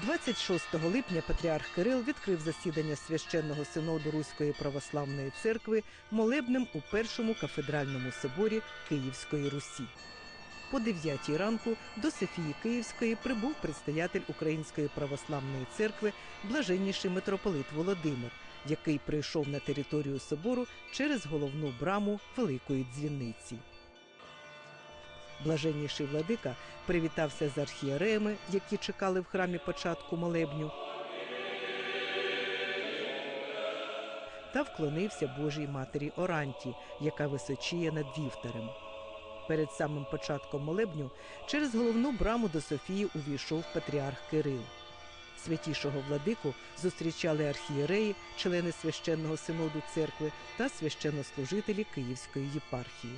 26 липня патріарх Кирил відкрив засідання священного синоду Руської православної церкви молебнем у першому кафедральному соборі Київської Русі. По 9 ранку до Софії Київської прибув предстоятель Української православної церкви блаженніший митрополит Володимир, який прийшов на територію собору через головну браму Великої дзвіниці. Блаженніший владика привітався з архієреями, які чекали в храмі початку молебню, та вклонився Божій матері Оранті, яка височіє над вівтарем. Перед самим початком молебню через головну браму до Софії увійшов патріарх Кирил. Святішого владику зустрічали архієреї, члени священного синоду церкви та священнослужителі Київської єпархії.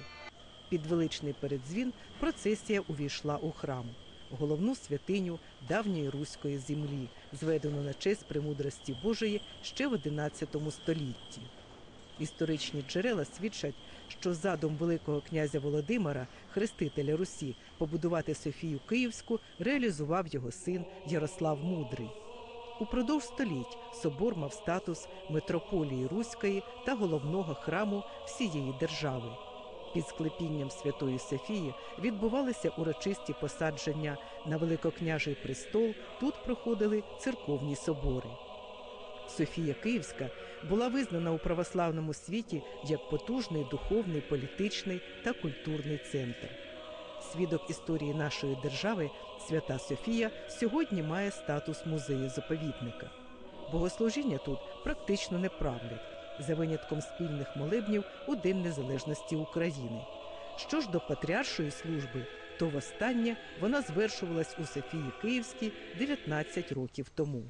Під величний передзвін процесія увійшла у храм, головну святиню давньої руської землі, зведену на честь премудрості Божої ще в XI столітті. Історичні джерела свідчать, що задум Великого князя Володимира, хрестителя Русі, побудувати Софію Київську реалізував його син Ярослав Мудрий. Упродовж століть собор мав статус митрополії Руської та головного храму всієї держави. Під склепінням Святої Софії відбувалися урочисті посадження на Великокняжий престол. Тут проходили церковні собори. Софія Київська була визнана у православному світі як потужний духовний, політичний та культурний центр. Свідок історії нашої держави, Свята Софія, сьогодні має статус музею заповідника. Богослужіння тут практично не правлять, за винятком спільних молебнів у День Незалежності України. Що ж до патріаршої служби, то востаннє вона звершувалась у Софії Київській 19 років тому.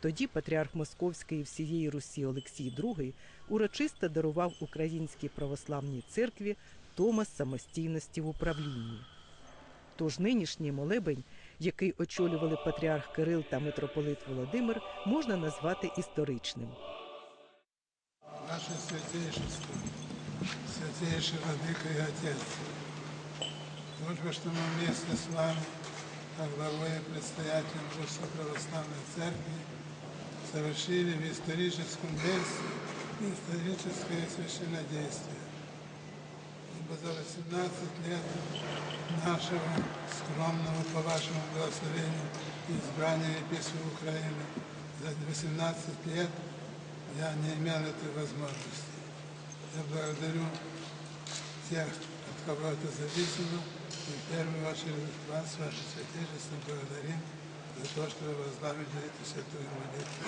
Тоді патріарх Московської всієї Русі Олексій II урочисто дарував Українській православній церкві Томас самостійності в управлінні. Тож нинішній молебень, який очолювали патріарх Кирил та митрополит Володимир, можна назвати історичним. Ваше святейшество, святейший Владыка и Отец, только что мы вместе с вами, как главой и предстоятелем Русской Православной Церкви, совершили в историческом месте историческое священнодействие. Ибо за 18 лет нашего скромного, по вашему благословению, избрания епископа Украины, за 18 лет я не имел этой возможности. Я благодарю тех, от кого это зависело, и в первую очередь вас, ваше святейшество, благодарим за то, что вы возглавили эту святую молитву.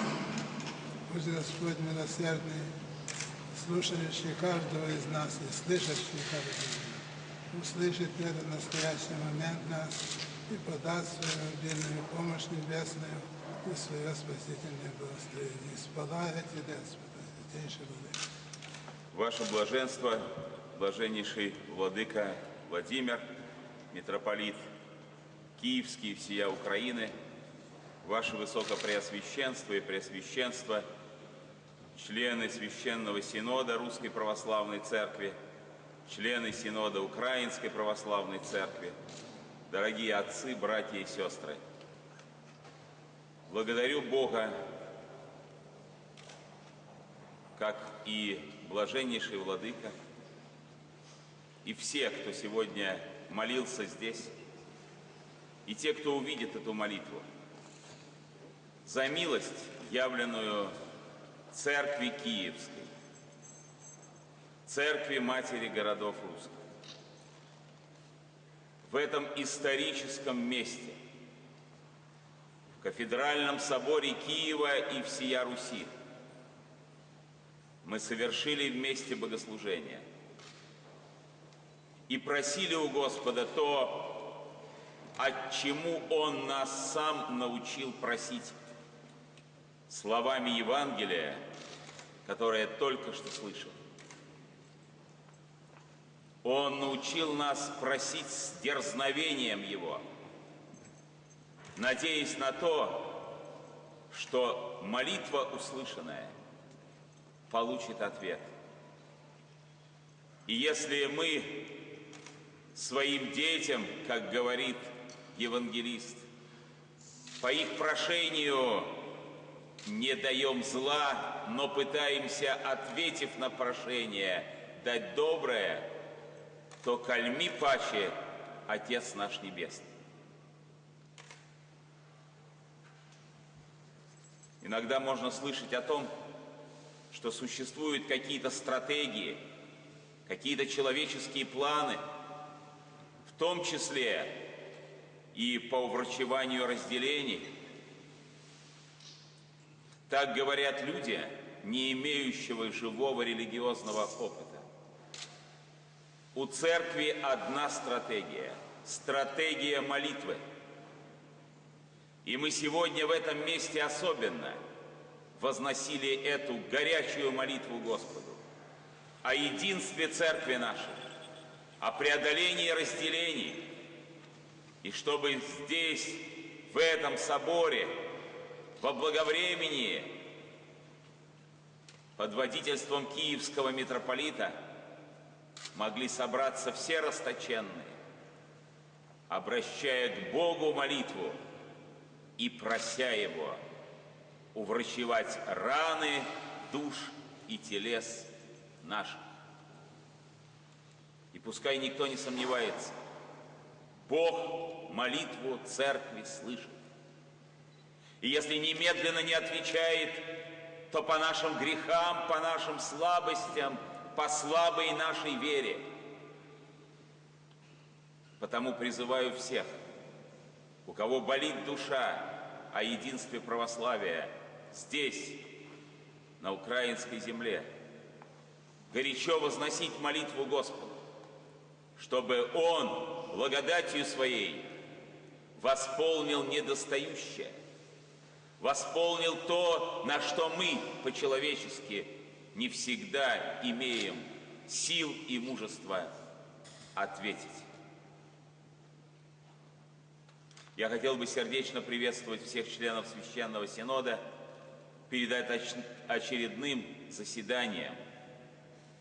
Пусть Господь милосердный, слушающий каждого из нас и слышащий каждого из нас, услышит этот настоящий момент нас и подаст свою обильную помощь небесную и свое спасительное благословение. Исполняйте, Господа, святейший Владыка. Ваше блаженство, блаженнейший владыка Владимир, митрополит Киевский, всея Украины, Ваше Высокопреосвященство и Преосвященство, члены Священного Синода Русской Православной Церкви, члены Синода Украинской Православной Церкви, дорогие отцы, братья и сестры, благодарю Бога как и блаженнейший владыка, и все, кто сегодня молился здесь, и те, кто увидит эту молитву, за милость, явленную Церкви Киевской, Церкви Матери городов русских. В этом историческом месте, Кафедральном соборе Киева и всея Руси, мы совершили вместе богослужение и просили у Господа то, от чему Он нас сам научил просить словами Евангелия, которое только что слышал. Он научил нас просить с дерзновением Его, надеясь на то, что молитва услышанная – получит ответ. И если мы своим детям, как говорит евангелист, По их прошению не даем зла, но пытаемся, ответив на прошение, дать доброе, то кальми паче Отец наш Небесный. Иногда можно слышать о том, что существуют какие-то стратегии, какие-то человеческие планы, в том числе и по уврачеванию разделений. Так говорят люди, не имеющего живого религиозного опыта. У церкви одна стратегия – стратегия молитвы. И мы сегодня в этом месте особенно возносили эту горячую молитву Господу о единстве церкви нашей, о преодолении разделений, и чтобы здесь, в этом соборе, во благовремени, под водительством киевского митрополита могли собраться все расточенные, обращая к Богу молитву и прося Его уврачевать раны душ и телес наших. И пускай никто не сомневается, Бог молитву церкви слышит. И если немедленно не отвечает, то по нашим грехам, по нашим слабостям, по слабой нашей вере. Потому призываю всех, у кого болит душа о единстве православия здесь, на украинской земле, горячо возносить молитву Господу, чтобы Он благодатью Своей восполнил недостающее, восполнил то, на что мы по-человечески не всегда имеем сил и мужества ответить. Я хотел бы сердечно приветствовать всех членов Священного Синода перед оч- очередным заседанием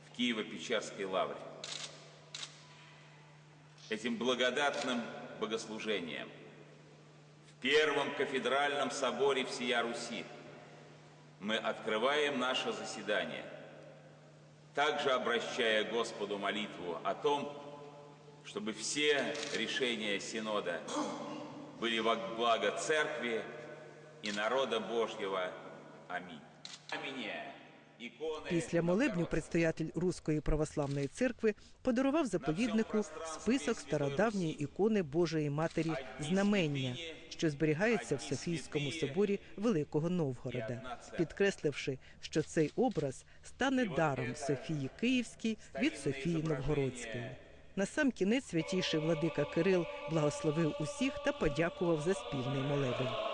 в Киево-Печерской лавре. Этим благодатным богослужением в Первом кафедральном соборе всея Руси мы открываем наше заседание, также обращая Господу молитву о том, чтобы все решения Синода были во благо Церкви и народа Божьего. Аминь. Аминь. Після молебню предстоятель Руської православної церкви подарував заповіднику список стародавньої ікони Божої Матері Знамення, що зберігається в Софійському соборі Великого Новгорода, підкресливши, що цей образ стане даром Софії Київській від Софії Новгородської. На сам кінець святійший владика Кирил благословив усіх та подякував за спільний молебень.